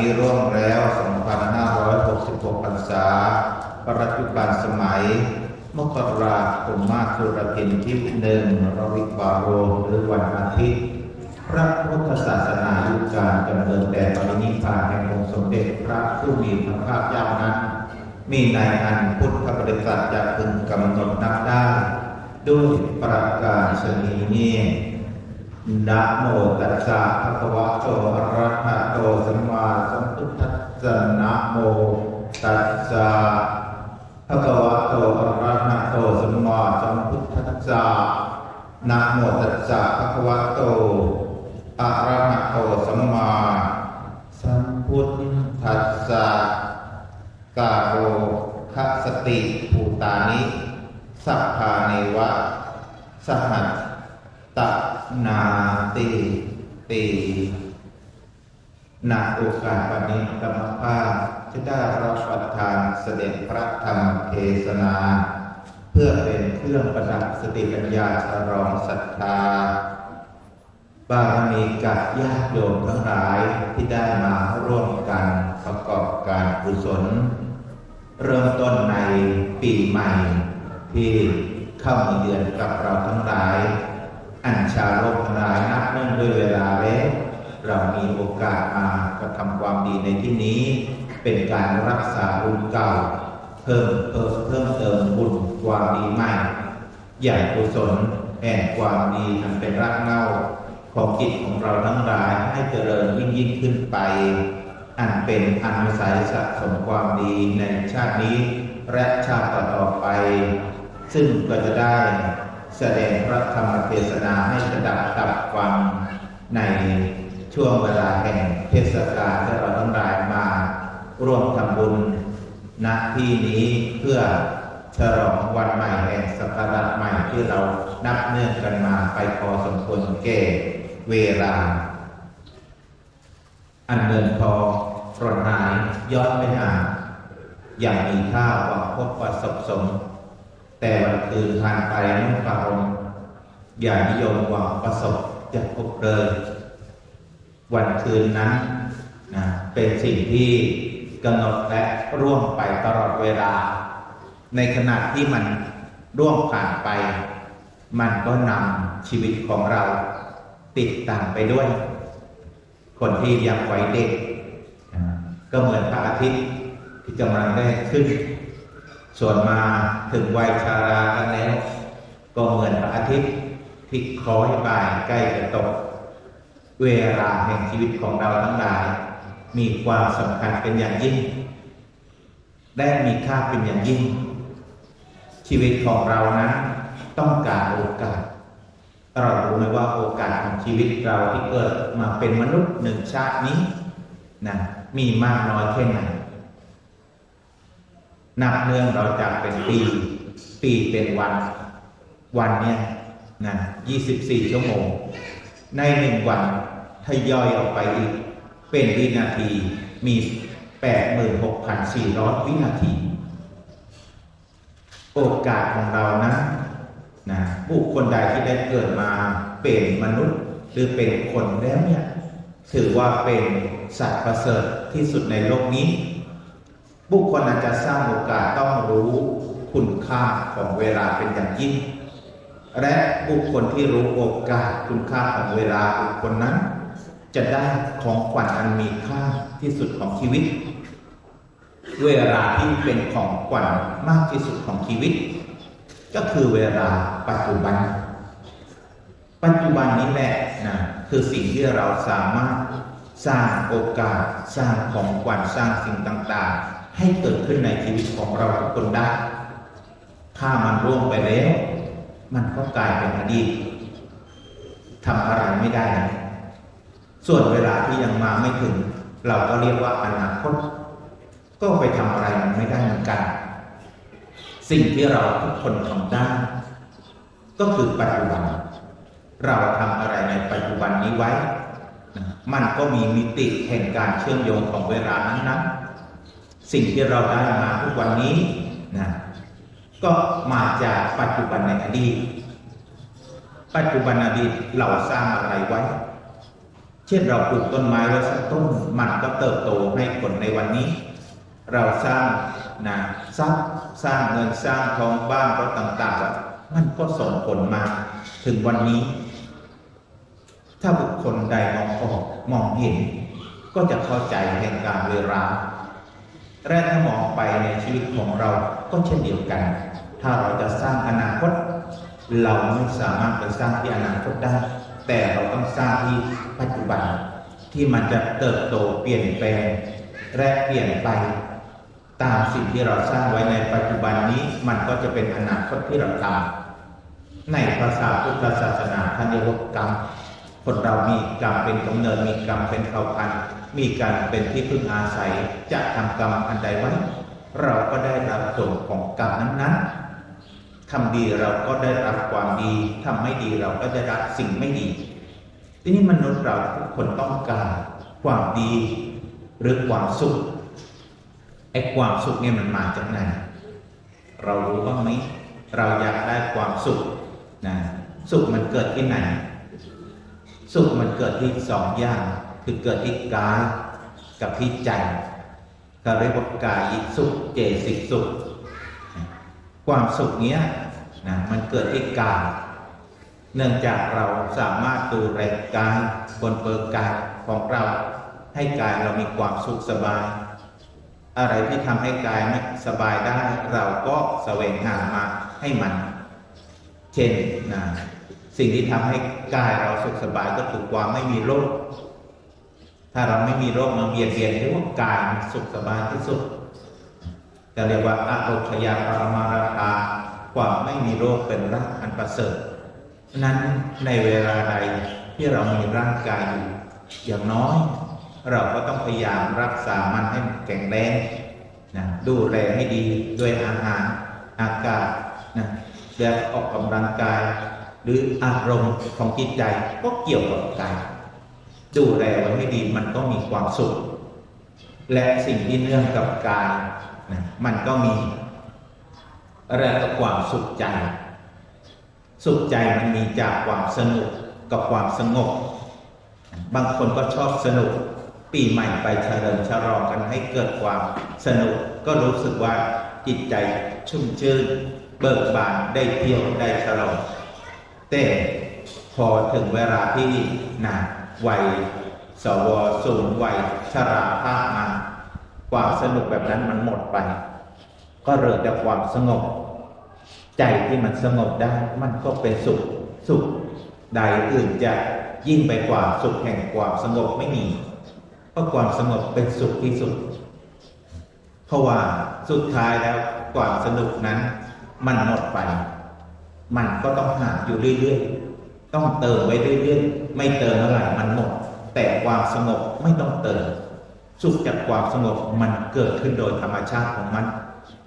นี้ร่วงแล้ว 2,566พรรษา ปัจจุบันสมัย มกราคมมาสุรพินที่หนึ่งรวิบาโรหรือวันอาทิตย์ พระพุทธศาสนายุคการดำเนินแต่ปรินิพพานแห่งองค์สมเด็จพระผู้มีพระภาคเจ้านั้น มีในอันพุทธบริษัทจะพึงกำหนดนับได้ ด้วยประการชนีนี้ นะโมตัสสะภะคะวะโตอะระหะโตสัมมาสัมพุทธัสสะนะโมตัสสะภะคะวะโตอะระหะโตสัมมาสัมพุทธัสสะนะโมตัสสะภะคะวะโตอะระหะโตสัมมาสัมพุทธัสสะกาโรคสติภูตานิสัพพาเนวะสหัสตะ นาติตีนาโอกาสวันนี้ธรรมภาพจะได้รับประทานเสด็จพระธรรมเทศนา เพื่อเป็นเครื่องประดับสติปัญญาฉลองศรัทธา บารมีกับญาติโยมทั้งหลายที่ได้มาร่วมกันประกอบการกุศล เริ่มต้นในปีใหม่ที่เข้ามาเยือนกับเราทั้งหลาย อัญชาโลกทั้งหลายนับเนื่องด้วยเวลาแล้วเรามีโอกาสมากระทำความดีในที่นี้ เป็นการรักษาบุญเก่า เพิ่มเพิ่มเพิ่มเติมบุญความดีใหม่ ใหญ่กุศลแห่งความดีอันเป็นรากเหง้าของจิตของเราทั้งหลายให้เจริญยิ่งยิ่งขึ้นไป อันเป็นอนุสัยสะสมความดีในชาตินี้และชาติต่อไป ซึ่งก็จะได้ แสดงพระธรรมเทศนาให้ระดับตับฟังในช่วงเวลาแห่งเทศกาลที่เราทั้งหลายมาร่วมทำบุญณที่นี้เพื่อฉลองวันใหม่แห่งศักราชใหม่ที่เรานับเนื่องกันมาไปพอสมควรแก่เวลา อันเงินทองปรนหายย้อนไม่หาอย่างมีค่าหวังพบประสบสม แต่วันคืนผ่านไปนุ่งปารมอย่านิยมหวังประสบจะพบเลยวันคืนนั้นนะเป็นสิ่งที่กำหนดและร่วงไปตลอดเวลา ในขณะที่มันร่วงผ่านไป มันก็นำชีวิตของเราติดตามไปด้วย คนที่ยังวัยเด็ก ก็เหมือนพระอาทิตย์ที่กำลังได้ขึ้น ส่วนมาถึงวัยชารากันแล้ว ก็เหมือนพระอาทิตย์ที่คล้อยบ่ายใกล้จะตก เวลาแห่งชีวิตของเราทั้งหลาย มีความสำคัญเป็นอย่างยิ่งและมีค่าเป็นอย่างยิ่ง ชีวิตของเรานั้นต้องการโอกาส เรารู้ไหมว่าโอกาสของชีวิตเราที่เกิดมาเป็นมนุษย์หนึ่งชาตินี้นะมีมากน้อยแค่ไหน นับเนื่องเราจากเป็นปี ปีเป็นวัน วันเนี่ยนะ24ชั่วโมง ในหนึ่งวันทยอยออกไปอีก เป็นวินาที มี86,400วินาที โอกาสของเรานะนะบุคคลใดที่ได้เกิดมาเป็นมนุษย์หรือเป็นคนแล้วเนี่ย ถือว่าเป็นสัตว์ประเสริฐที่สุดในโลกนี้ บุคคลอาจจะสร้างโอกาสต้องรู้คุณค่าของเวลาเป็นอย่างยิ่ง และบุคคลที่รู้โอกาสคุณค่าของเวลาบุคคลนั้น จะได้ของขวัญอันมีค่าที่สุดของชีวิต เวลาที่เป็นของขวัญมากที่สุดของชีวิต ก็คือเวลาปัจจุบัน ปัจจุบันนี้แหละนะคือสิ่งที่เราสามารถสร้างโอกาสสร้างของขวัญสร้างสิ่งต่าง ๆ ให้เกิดขึ้นในชีวิตของเราทุกคนได้ ถ้ามันร่วงไปแล้ว มันก็กลายเป็นอดีตทำอะไรไม่ได้ ส่วนเวลาที่ยังมาไม่ถึง เราก็เรียกว่าอนาคต ก็ไปทำอะไรมันไม่ได้เหมือนกัน สิ่งที่เราทุกคนทำได้ ก็คือปัจจุบัน เราทำอะไรในปัจจุบันนี้ไว้ มันก็มีมิติแห่งการเชื่อมโยงของเวลานั้นๆ สิ่งที่เราได้มาทุกวันนี้นะก็มาจากปัจจุบันในอดีต ปัจจุบันอดีตเราสร้างอะไรไว้ เช่นเราปลูกต้นไม้ไว้สักต้นมันก็เติบโตให้ผลในวันนี้ เราสร้างนะทรัพย์สร้างเงินสร้างทองบ้านรถต่างๆแล้วมันก็ส่งผลมาถึงวันนี้ ถ้าบุคคลใดมองออกมองเห็น ก็จะเข้าใจแห่งการเวลา และถ้ามองไปในชีวิตของเราก็เช่นเดียวกัน ถ้าเราจะสร้างอนาคต เราไม่สามารถไปสร้างที่อนาคตได้ แต่เราต้องสร้างที่ปัจจุบัน ที่มันจะเติบโตเปลี่ยนแปลงและเปลี่ยนไป ตามสิ่งที่เราสร้างไว้ในปัจจุบันนี้ มันก็จะเป็นอนาคตที่เราทำในภาษาพุทธศาสนาท่านเรียกว่ากรรมคนเรามีกรรมเป็นกำเนิดมีกรรมเป็นเผ่าพันธุ์ มีกรรเป็นที่พึ่งอาศัยจะทำกรรมอันใดไว้ เราก็ได้รับผลของกรรมนั้นๆทำดีเราก็ได้รับความดีทำไม่ดีเราก็จะรับสิ่งไม่ดี ทีนี้มนุษย์เราทุกคนต้องการความดีหรือความสุขไอ้ความสุขเนี่ยมันมาจากไหนเรารู้บ้างไหมเราอยากได้ความสุขนะสุขมันเกิดที่ไหน สุขมันเกิดที่สองอย่าง คือเกิดที่กายกับที่ใจเราเรียกว่ากายสุขเจสิกสุข ความสุขเนี้ยนะมันเกิดที่กายเนื่องจากเราสามารถดูแลกายบนเปิดกายของเรา ให้กายเรามีความสุขสบาย อะไรที่ทำให้กายไม่สบายได้ เราก็แสวงหามาให้มัน เช่นนะสิ่งที่ทำให้กายเราสุขสบายก็คือความไม่มีโรค ถ้าเราไม่มีโรคมาเบียดเบียนเรียกว่ากายมันสุขสบายที่สุดจะเรียกว่าอาโรคยาปรมาราคาความไม่มีโรคเป็นรักอันประเสริฐนั้นในเวลาใดที่เรามีร่างกายอยู่อย่างน้อย เราก็ต้องพยายามรักษามันให้แข็งแรงนะดูแลให้ดีด้วยอาหารอากาศนะและออกกำลังกาย หรืออารมณ์ของจิตใจก็เกี่ยวกับกาย ดูแลไว้ให้ดีมันก็มีความสุข และสิ่งที่เนื่องกับกายนะมันก็มีอะไรกับความสุขใจ สุขใจมันมีจากความสนุกกับความสงบ บางคนก็ชอบสนุก ปีใหม่ไปเฉลิมฉลองกันให้เกิดความสนุก ก็รู้สึกว่าจิตใจชุ่มชื่น เบิกบานได้เที่ยวได้ฉลองแต่พอถึงเวลาที่นะ วัยสวสูงวัยชราภาพมาความสนุกแบบนั้นมันหมดไป ก็เหลือแต่ความสงบ ใจที่มันสงบได้ มันก็เป็นสุขสุขใดอื่นจะยิ่งไปกว่าสุขแห่งความสงบไม่มีเพราะความสงบเป็นสุขที่สุด เพราะว่าสุดท้ายแล้วความสนุกนั้น มันหมดไป มันก็ต้องหาอยู่เรื่อยๆ ต้องเติมไว้เรื่อยๆไม่เติมเมื่อไหร่มันหมดแต่ความสงบไม่ต้องเติม สุขจากความสงบมันเกิดขึ้นโดยธรรมชาติของมัน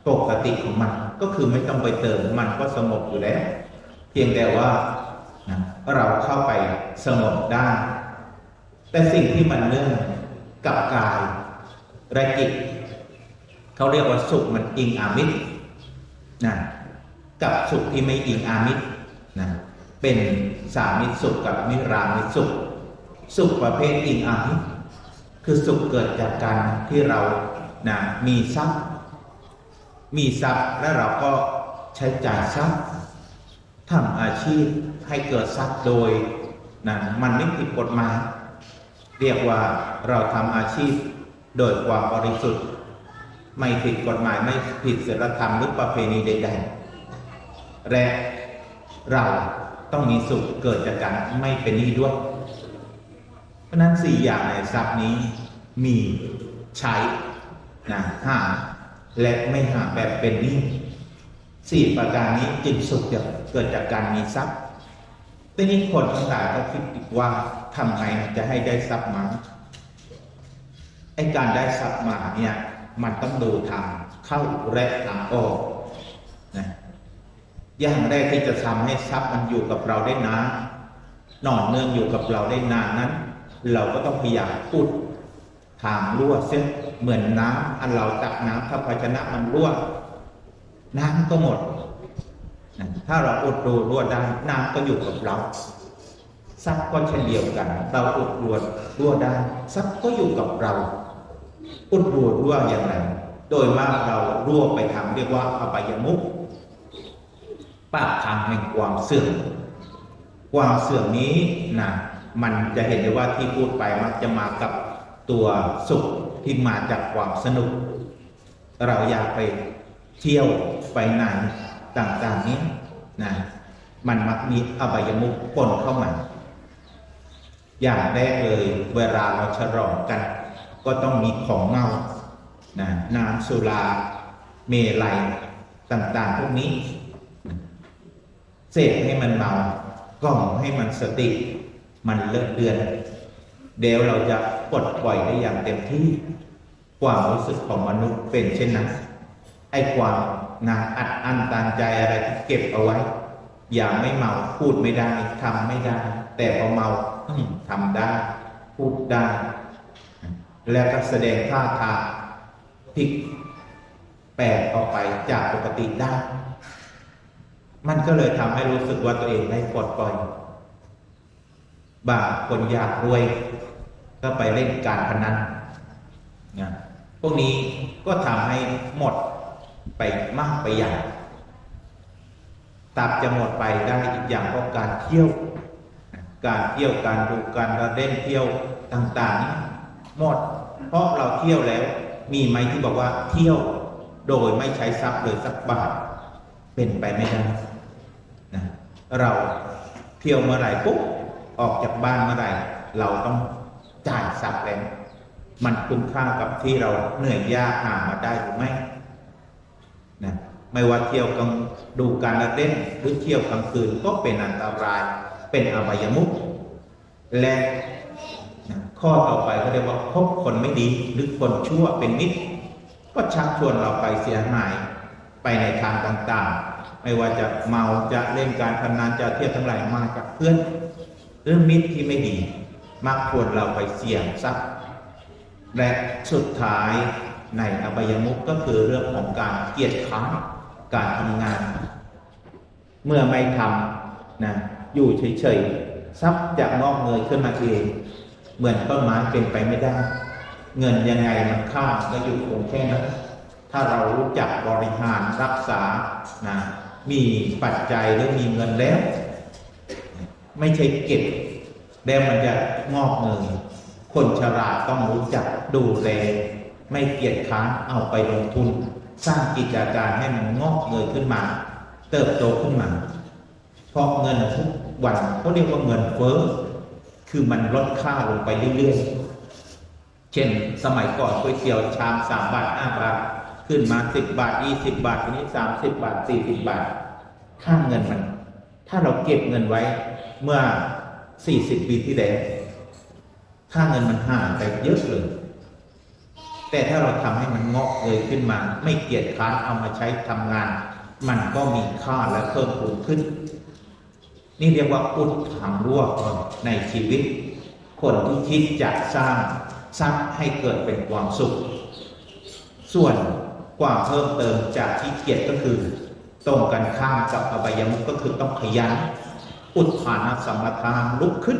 ปกติของมันก็คือไม่ต้องไปเติมมันก็สงบอยู่แล้ว เพียงแต่ว่าเราเข้าไปสงบได้ แต่สิ่งที่มันเนื่องกับกายและจิตเขาเรียกว่าสุขมันอิงอามิตรนะกับสุขที่ไม่อิงอามิตรนะ เป็นสามิสุขกับนิรามิสุข สุขประเภทอิงอามิคือสุขเกิดจากการที่เรานะมีทรัพย์ มีทรัพย์และเราก็ใช้จ่ายทรัพย์ทำอาชีพให้เกิดทรัพย์โดยนะมันไม่ผิดกฎหมายเรียกว่าเราทำอาชีพโดยความบริสุทธิ์ ไม่ผิดกฎหมายไม่ผิดศีลธรรมหรือประเพณีใดๆและเรา ต้องมีสุขเกิดจากการไม่เป็นหนี้ด้วย เพราะนั้นสี่อย่างในทรัพย์นี้มีใช้นะหาและไม่หาแบบเป็นหนี้สี่ประการนี้จึงสุขจะเกิดจากการมีทรัพย์ทีนี้คนทั้งหลายก็คิดว่าทำไงจะให้ได้ทรัพย์มาไอการได้ทรัพย์มาเนี่ยมันต้องดูทางเข้าและทางออก อย่างแรกที่จะทำให้ทรัพย์มันอยู่กับเราได้นานนอนเนื่องอยู่กับเราได้นานนั้น เราก็ต้องพยายามอุดทางรั่วเส้นเหมือนน้ำอันเราตักน้ำถ้าภาชนะมันรั่วน้ำก็หมด ถ้าเราอุดรูรั่วได้น้ำก็อยู่กับเราทรัพย์ก็เช่นเดียวกัน เราอุดรั่วรั่วได้ทรัพย์ก็อยู่กับเรา อุดรั่วรั่วอย่างไรโดยมากเรารั่วไปทางเรียกว่าอบายมุข ปากทางแห่งความเสื่อมความเสื่อมนี้นะมันจะเห็นได้ว่าที่พูดไปมันจะมากับตัวสุขที่มาจากความสนุก เราอยากไปเที่ยวไปไหนต่างๆนี้นะมันมักมีอบายมุขปนเข้ามา อย่างแรกเลยเวลาเราฉลองกัน ก็ต้องมีของเมานะน้ำสุรา เมลัยต่างๆ พวกนี้ เสพให้มันเมากล่อมให้มันสติ มันเลิกเดือน เดี๋ยวเราจะปลดปล่อยได้อย่างเต็มที่ความรู้สึกของมนุษย์เป็นเช่นนั้นไอ้ความนาอัดอั้นตันใจอะไรที่เก็บเอาไว้ อย่าไม่เมาพูดไม่ได้ทำไม่ได้ แต่พอเมาทำได้ พูดได้ แล้วก็แสดงท่าทางพลิกแปลกออกไปจากปกติได้ มันก็เลยทำให้รู้สึกว่าตัวเองได้ปลดปล่อย บางคนอยากรวย ก็ไปเล่นการพนันนะพวกนี้ก็ทำให้หมดไปมากไปอย่างตับจะหมดไปได้อีกอย่างก็การเที่ยว การเที่ยวการดูการรเล่นเที่ยวต่างๆหมด เพราะเราเที่ยวแล้ว มีไหมที่บอกว่าเที่ยวโดยไม่ใช้ทรัพย์เลยสักบาทเป็นไปไม่ได้ เราเที่ยวเมื่อไหร่ปุ๊บออกจากบ้านเมื่อไหร่เราต้องจ่ายทรัพย์แล้วมันคุ้มค่ากับที่เราเหนื่อยยากหามาได้หรือไม่นะไม่ว่าเที่ยวกลางดูการละเล่นหรือเที่ยวกลางคืนก็เป็นอันตราย เป็นอบายมุขและนะข้อต่อไปก็เรียกว่าพบคนไม่ดีหรือคนชั่วเป็นมิตร ก็ชักชวนเราไปเสียหายไปในทางต่างๆ ไม่ว่าจะเมาจะเล่นการพนันจะเที่ยวทั้งหลายมาจากเพื่อนหรือมิตรที่ไม่ดี มักชวนเราไปเสี่ยงทรัพย์และสุดท้ายในอบายมุขก็คือเรื่องของการเกียจคร้านการทำงาน เมื่อไม่ทำนะอยู่เฉยๆทรัพย์จะงอกเงยขึ้นมาเอง เหมือนต้นไม้เป็นไปไม่ได้ เงินยังไงมันค่าก็อยู่คงแค่นั้นถ้าเรารู้จักบริหารรักษานะ มีปัจจัยหรือมีเงินแล้ว ไม่ใช่เก็บแล้วมันจะงอกเงยคนฉลาดต้องรู้จักดูแลไม่เกียจค้านเอาไปลงทุน สร้างกิจการให้มันงอกเงยขึ้นมา เติบโตขึ้นมาเพราะเงินทุกวันเขาเรียกว่าเงินเฟ้อคือมันลดค่าลงไปเรื่อยๆเช่น สมัยก่อนก๋วยเตี๋ยวชามสามบาทห้าบาท ขึ้นมาสิบบาทยี่สิบบาททีนี้สามสิบบาทสี่สิบบาท ค่าเงินมัน ถ้าเราเก็บเงินไว้เมื่อสี่สิบปีที่แล้วค่าเงินมันห่างไปเยอะเลย แต่ถ้าเราทำให้มันงอกเงยขึ้นมา ไม่เกียจค้านเอามาใช้ทำงาน มันก็มีค่าและเพิ่มพูนขึ้น นี่เรียกว่าอุดทางรั่วในชีวิต คนที่คิดจะสร้างทรัพย์ให้เกิดเป็นความสุข ส่วน ความเพิ่มเติมจากที่เกียจก็คือตรงกันข้ามกับอบายมุขก็คือต้องขยัน อุทธานสัมปทานลุกขึ้น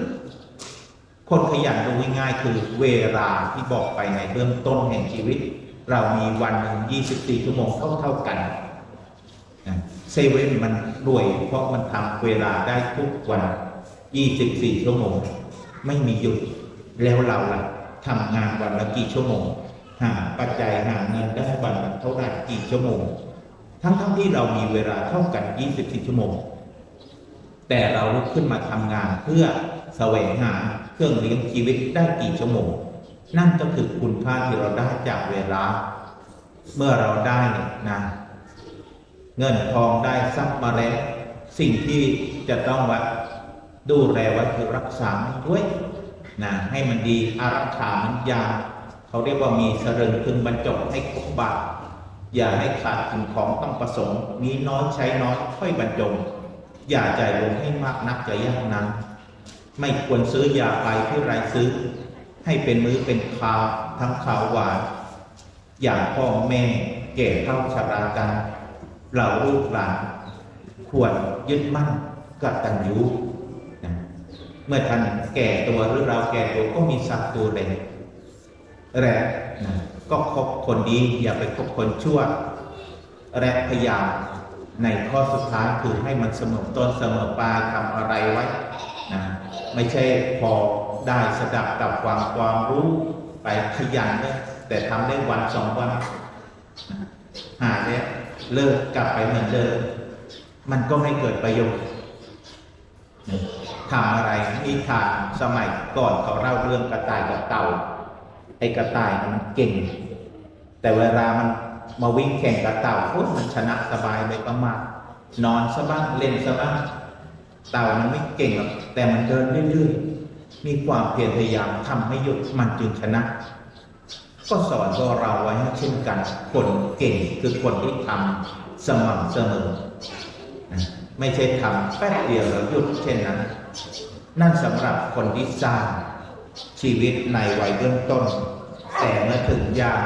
คนขยันดูง่ายๆคือเวลาที่บอกไปในเบื้องต้นแห่งชีวิต เรามีวันหนึ่ง24 ชั่วโมงเท่าๆกันเซเว่นมันรวยเพราะมันทำเวลาได้ทุกวัน 24 ชั่วโมง ไม่มีหยุดแล้วเราล่ะทำงานวันละกี่ชั่วโมง หาปัจจัยหาเงินได้วันเท่าไหร่กี่ชั่วโมง ทั้งๆทที่เรามีเวลาเท่ากัน 24 ชั่วโมง แต่เราลุกขึ้นมาทำงานเพื่อแสวงหาเครื่องเลี้ยงชีวิตได้กี่ชั่วโมง นั่นก็คือคุณค่าที่เราได้จากเวลา เมื่อเราได้เนี่ยนะเงินทองได้ทรัพย์มาแล้วสิ่งที่จะต้องว่าดูแลไว้คือรักษาด้วยนะให้มันดีอารักขามันยา เขาเรียกว่ามีสรึงพึงบรรจบให้ครบบาทอย่าให้ขาดสิ่งของต้องประสงค์ มีน้อยใช้น้อยค่อยบรรจง อย่าใจลงให้มากนักจะยากนั้น ไม่ควรซื้อยาไปที่ไรซื้อ ให้เป็นมื้อเป็นคราทั้งขาวหวานอย่างพ่อแม่แก่เท่าชรากันเราลูกหลานควรยึดมั่นกตัญญูนะเมื่อท่านแก่ตัวหรือเราแก่ตัวก็มีสัตว์ตัวเล็ก และก็คบคนดีอย่าไปคบคนชั่ว และพยายามในข้อสุดท้ายคือให้มันเสมอต้นเสมอปลายทำอะไรไว้นะไม่ใช่พอได้สดับกับความความรู้ไปขยันเลยแต่ทำได้วันสองวันหาเนี่ยเลิกกลับไปเหมือนเดิมมันก็ไม่เกิดประโยชน์ทำอะไรนิทานสมัยก่อนเขาเล่าเรื่องกระต่ายกับเต่า ไอ้กระต่ายมันเก่ง แต่เวลามันมาวิ่งแข่งกับเต่าโอ้ยมันชนะสบายเลยประมาณนอนซะบ้างเล่นซะบ้างเต่ามันไม่เก่งหรอกแต่มันเดินเรื่อยๆมีความเพียรพยายามทำให้หยุดมันจึงชนะ ก็สอนตัวเราไว้เช่นกัน คนเก่งคือคนที่ทำสม่ำเสมอนะไม่ใช่ทำแป๊บเดียวแล้วหยุดเช่นนั้น นั่นสำหรับคนที่สร้าง ชีวิตในวัยเบื้องต้น แต่เมื่อถึงยาม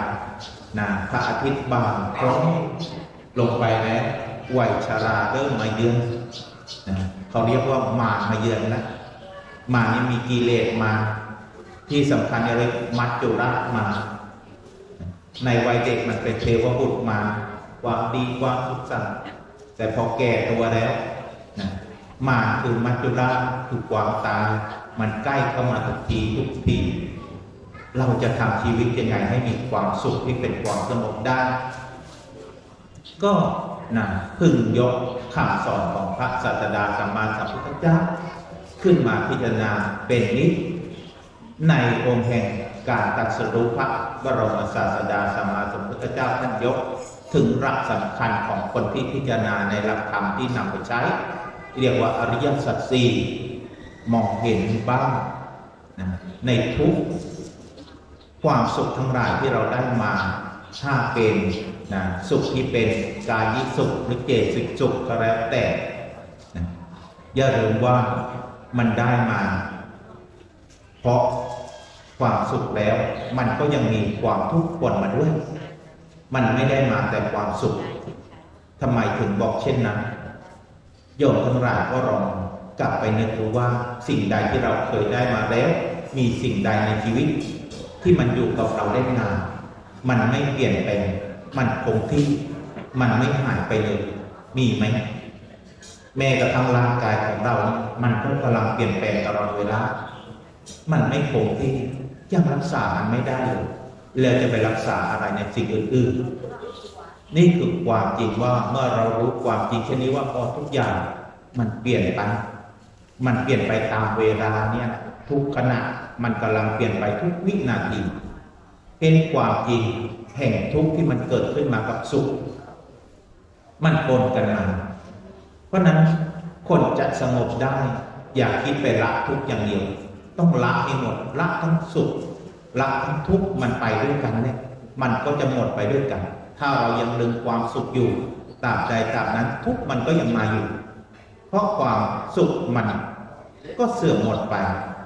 นะพระอาทิตย์บานพร้อมลงไปแล้ววัยชราเริ่มมาเยือนนะเขาเรียกว่ามารมาเยือนนะมานี่มีกิเลสมา ที่สำคัญอะไรมัจจุราชมา ในวัยเด็กมันเป็นเทวบุตรมาความดีความสุขสันต์แต่พอแก่ตัวแล้วนะมาคือมัจจุราชคือความตาย มันใกล้เข้ามาทุกทีทุกทีเราจะทำชีวิตยังไงให้มีความสุขที่เป็นความสงบได้ ก็นะพึ่งยกคำสอนของพระศาสดาสัมมาสัมพุทธเจ้า ขึ้นมาพิจารณาเป็นนิจในองค์แห่งการตรัสรู้พระบรมศาสดาสัมมาสัมพุทธเจ้าท่านยกถึงหลักสำคัญของคนที่พิจารณาในหลักธรรมที่นำไปใช้ เรียกว่าอริยสัจสี่ มองเห็นบ้างนะในทุกความสุขทั้งหลายที่เราได้มาถ้าเป็นนะสุขที่เป็นกายสุขหรือเจสิกสุขก็แล้วแต่นะอย่าลืมว่ามันได้มา เพราะความสุขแล้ว มันก็ยังมีความทุกข์ปนมาด้วย มันไม่ได้มาแต่ความสุขทำไมถึงบอกเช่นนั้นโยมทั้งหลายก็ลอง กลับไปนึกดูว่าสิ่งใดที่เราเคยได้มาแล้ว มีสิ่งใดในชีวิต ที่มันอยู่กับเราได้นาน มันไม่เปลี่ยนแปลง มันคงที่ มันไม่หายไปเลย มีไหม แม้กระทั่งร่างกายของเรา มันก็กำลังเปลี่ยนแปลงตลอดเวลา มันไม่คงที่ ยังรักษามันไม่ได้เลยแล้วจะไปรักษาอะไรในสิ่งอื่นๆ นี่คือความจริงว่าเมื่อเรารู้ความจริงเช่นนี้ว่าพอทุกอย่างมันเปลี่ยนไป มันเปลี่ยนไปตามเวลาเนี่ยทุกขณะมันกำลังเปลี่ยนไปทุกวินาที เป็นความจริงแห่งทุกที่มันเกิดขึ้นมากับสุข มันปนกันมาเพราะนั้นคนจะสงบได้ อย่าคิดไปละทุกอย่างเดียว ต้องละให้หมดละทั้งสุขละทั้งทุกมันไปด้วยกันเนี่ยมันก็จะหมดไปด้วยกัน ถ้าเรายังดึงความสุขอยู่ตราบใดตราบนั้นทุกมันก็ยังมาอยู่ ราะความสุขมัน ก็เสื่อมหมดไป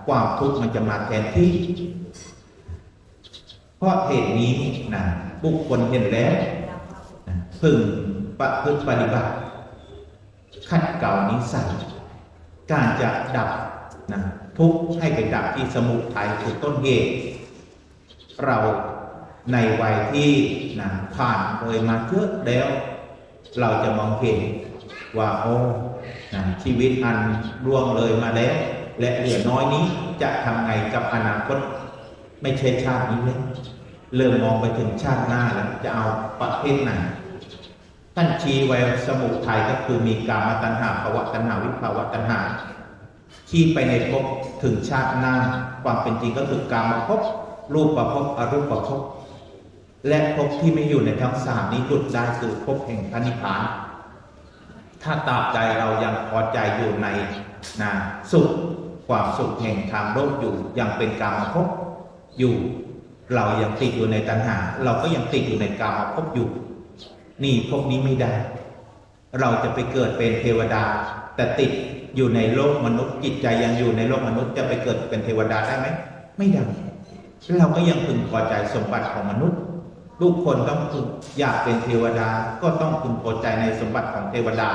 ความทุกข์มันจะมาแทนที่ เพราะเหตุนี้นะบุคคลเห็นแล้วพึงประพฤติปฏิบัติขัดเกลานิสัยการจะดับนะทุกข์ให้ไปดับที่สมุทัยคือต้นเหตุเราในวัยที่นะผ่านเลยมาเยอะแล้ว เราจะมองเห็นว่าโอ้ นะชีวิตอันร่วงเลยมาแล้ว และเหลือน้อยนี้จะทำไงกับอนาคต ไม่ใช่ชาตินี้เลยเริ่มมองไปถึงชาติหน้าแล้วจะเอาประเภทไหนท่านชี้ไว้สมุทัยก็คือมีกามตัณหาภาวะตัณหาวิภาวะตัณหาชี้ไปในภพถึงชาติหน้า ความเป็นจริงก็คือกามภพรูปประภพอรูปประภพและภพที่ไม่อยู่ในทั้งสามนี้หลุดได้คือภพแห่งพระนิพพาน ถ้าตาบใดเรายังพอใจอยู่ในนะสุขความสุขแห่งทางโลกอยู่ยังเป็นกรรมภพอยู่ เรายังติดอยู่ในตัณหา เราก็ยังติดอยู่ในกรรมภพอยู่ นี่พวกนี้ไม่ได้ เราจะไปเกิดเป็นเทวดา แต่ติดอยู่ในโลกมนุษย์จิตใจยังอยู่ในโลกมนุษย์จะไปเกิดเป็นเทวดาได้ไหมไม่ได้เราก็ยังพึงพอใจสมบัติของมนุษย์ ทุกคนต้องอยากเป็นเทวดาก็ต้องพึงพอใจในสมบัติของเทวดา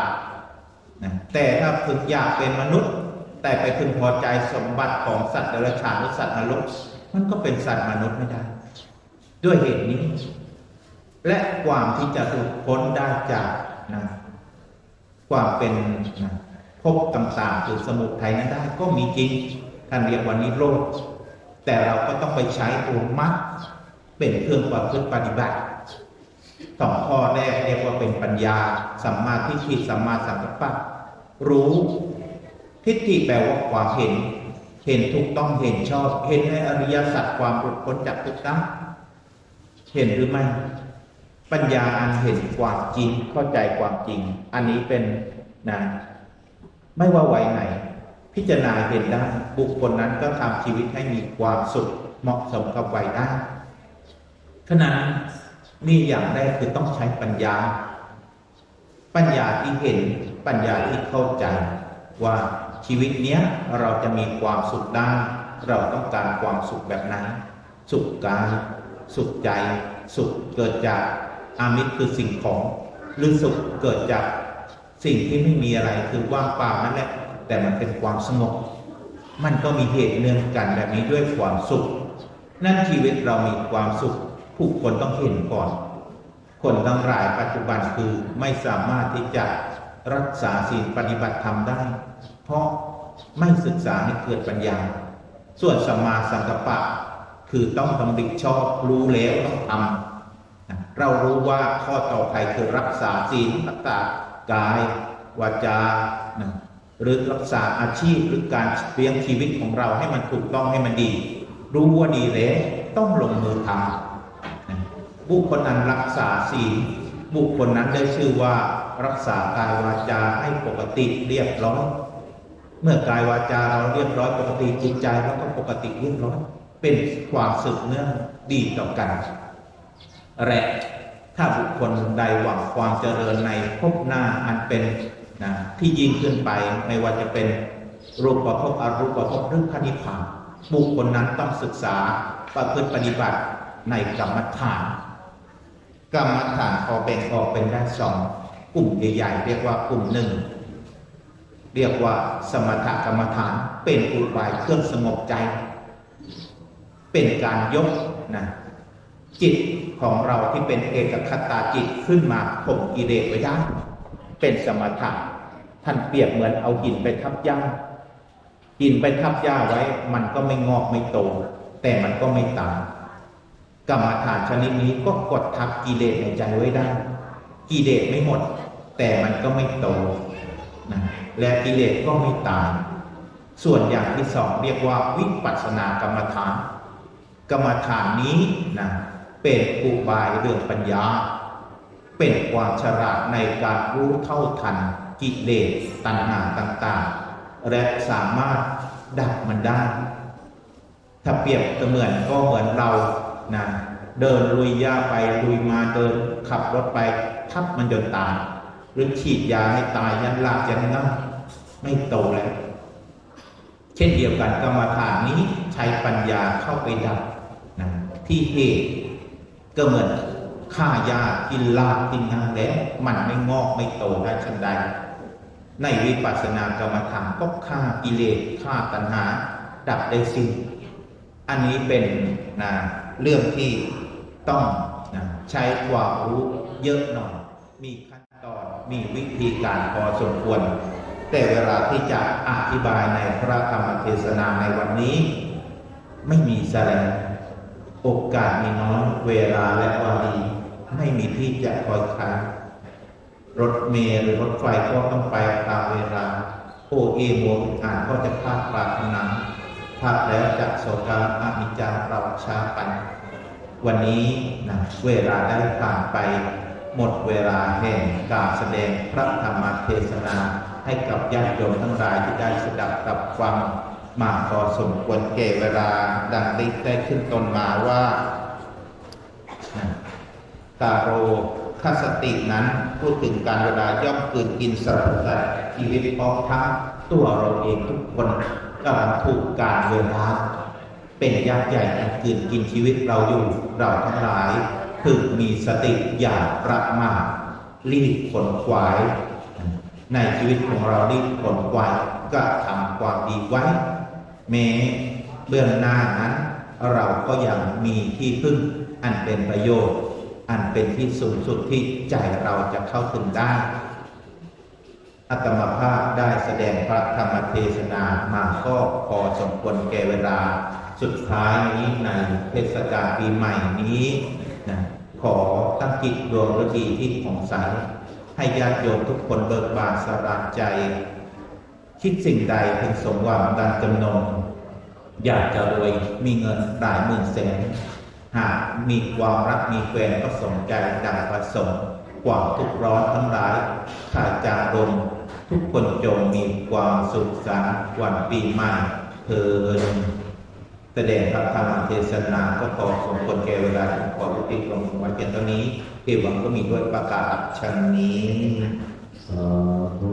นะแต่ถ้าพึงอยากเป็นมนุษย์ แต่ไปพึงพอใจสมบัติของสัตว์เดรัจฉานหรือสัตว์นรกมันก็เป็นสัตว์มนุษย์ไม่ได้ ด้วยเหตุนี้ และความที่จะหลุดพ้นได้จากนะความเป็นนะภพต่างๆคือสมุทัยนั้นได้ก็มีจริงท่านเรียกว่านิโรธแต่เราก็ต้องไปใช้ตัวมัด เป็นเครื่องประพฤติปฏิบัติสองข้อแรกเรียกว่าเป็นปัญญาสัมมาทิฏฐิสัมมาสังกัปปะ รู้ทิฏฐิแปลว่าความเห็น เห็นถูกต้องเห็นชอบ เห็นในอริยสัจความหลุดพ้นจากทุกข์ได้เห็นหรือไม่ ปัญญาอันเห็นความจริงเข้าใจความจริง อันนี้เป็นนะไม่ว่าวัยไหน พิจารณาเห็นได้บุคคลนั้นก็ทำชีวิตให้มีความสุขเหมาะสมกับวัยได้ ขณะนั้นนี่อย่างแรกคือต้องใช้ปัญญา ปัญญาที่เห็นปัญญาที่เข้าใจ ว่าชีวิตเนี้ยเราจะมีความสุขได้ เราต้องการความสุขแบบไหนสุขกายสุขใจ สุขเกิดจากอามิตรคือสิ่งของ หรือสุขเกิดจากสิ่งที่ไม่มีอะไรคือว่างเปล่านั่นแหละแต่มันเป็นความสงบมันก็มีเหตุเนื่องกันแบบนี้ด้วยความสุข นั่นชีวิตเรามีความสุข ผู้คนต้องเห็นก่อน คนทั้งหลายปัจจุบันคือไม่สามารถที่จะรักษาศีลปฏิบัติธรรมได้ เพราะไม่ศึกษาให้เกิดปัญญา ส่วนสมมาสังกัปปะ คือต้องดำริชอบรู้แล้วต้องทำเรารู้ว่าข้อต่อไปคือรักษาศีลรักษากายวาจาหรือรักษาอาชีพหรือการเลี้ยงชีวิตของเราให้มันถูกต้องให้มันดี รู้ว่าดีแล้วต้องลงมือทำ บุคคลนั้นรักษาศีลบุคคลนั้นได้ชื่อว่ารักษากายวาจาให้ปกติเรียบร้อย เมื่อกายวาจาเราเรียบร้อยปกติจิตใจเราก็ปกติเรียบร้อย เป็นความสืบเนื่องดีต่อกันและถ้าบุคคลใดหวังความเจริญในภพหน้าอันเป็นนะที่ยิ่งขึ้นไปไม่ว่าจะเป็นรูปภพอรูปภพหรือพระนิพพานบุคคลนั้นต้องศึกษาประพฤติปฏิบัติในกรรมฐาน กรรมฐานพอแบ่งออกเป็นได้สองกลุ่มใหญ่ๆเรียกว่ากลุ่มหนึ่งเรียกว่าสมถกรรมฐานเป็นอุบายเครื่องสงบใจ เป็นการยกนะจิตของเราที่เป็นเอกคตาจิตขึ้นมาข่มกิเลสไว้ได้เป็นสมถะท่านเปรียบเหมือนเอาหินไปทับหญ้าหินไปทับหญ้าไว้ มันก็ไม่งอกไม่โต แต่มันก็ไม่ตาย กรรมฐานชนิดนี้ก็กดทับกิเลสในใจไว้ได้ กิเลสไม่หมด แต่มันก็ไม่โตนะและกิเลสก็ไม่ตาย ส่วนอย่างที่สองเรียกว่าวิปัสสนากรรมฐาน กรรมฐานนี้นะเป็นอุบายเรื่องปัญญา เป็นความฉลาดในการรู้เท่าทัน กิเลสตัณหาต่างๆ และสามารถดับมันได้ ถ้าเปรียบเสมือนก็เหมือนเรา นะเดินลุยยาไปลุยมาเดินขับรถไปทับมันจนตายหรือฉีดยาให้ตายยันหลากยันนั่งไม่โตแล้วเช่นเดียวกันกรรมฐานนี้ใช้ปัญญาเข้าไปดับนะที่เหตุก็เหมือนฆ่ายากินลาบกินน้ำแล้วมันไม่งอกไม่โตได้ชันใด ในวิปัสสนากรรมฐานก็ฆ่ากิเลสฆ่าตัณหา ดับได้สิ้นอันนี้เป็นนะ เรื่องที่ต้องนะใช้ความรู้เยอะหน่อย มีขั้นตอน มีวิธีการพอสมควร แต่เวลาที่จะอธิบายในพระธรรมเทศนาในวันนี้ ไม่มีแสดงโอกาสมีน้อย เวลาและวารีไม่มีที่จะคอยค้างรถเมล์หรือรถไฟก็ต้องไปตามเวลา โอเอโมอ่านก็จะพลาดปรารถนา พลาดแล้วจะโศกาอามิจาเราช้าไปวันนี้นะเวลาได้ผ่านไป หมดเวลาแห่งการแสดงพระธรรมเทศนาให้กับญาติโยมทั้งหลายที่ได้สดับกับฟังมาพอสมควรเก่เวลาดังได้ได้ขึ้นตนมาว่ากาโรคสตินั้นพูดถึงการเวลาย่อมกลืนกินสรรพสัตว์ชีวิตพร้อมทั้งตัวเราเองทุกคน กำลังถูกการเวลาเป็นยักษ์ใหญ่ที่กลืนกินชีวิตเราอยู่เราทั้งหลายถึงมีสติอย่างประมาทรีบขนขวาย ในชีวิตของเรารีบขนขวายก็ทำความดีไว้ แม้เบื้องหน้านั้น เราก็ยังมีที่พึ่งอันเป็นประโยชน์ อันเป็นที่สูงสุดที่ใจเราจะเข้าถึงได้ อัตมาภาพได้แสดงพระธรรมเทศนามาก็พอสมควรแก่เวลา สุดท้ายนี้ในเทศกาลปีใหม่นี้นะขอตั้งจิตดวงฤดีที่ผ่องใสให้ญาติโยมทุกคนเบิกบานสบายใจ คิดสิ่งใดเป็นสมหวังดังจำนงอยากจะรวยมีเงินหลายหมื่นแสน หากมีความรักมีแฟนก็สมใจดังประสงค์กว่าทุกร้อนทั้งหลายขาดจารม ทุกคนจงมีความสุขสันต์วันปีใหม่เพินแสดงพระธรรมเทศนาก็ขอสมควรแก่เวลาขอยุติลงไว้เพียงเท่านี้เอวังก็มีด้วยประกาศชนนี้สาธุ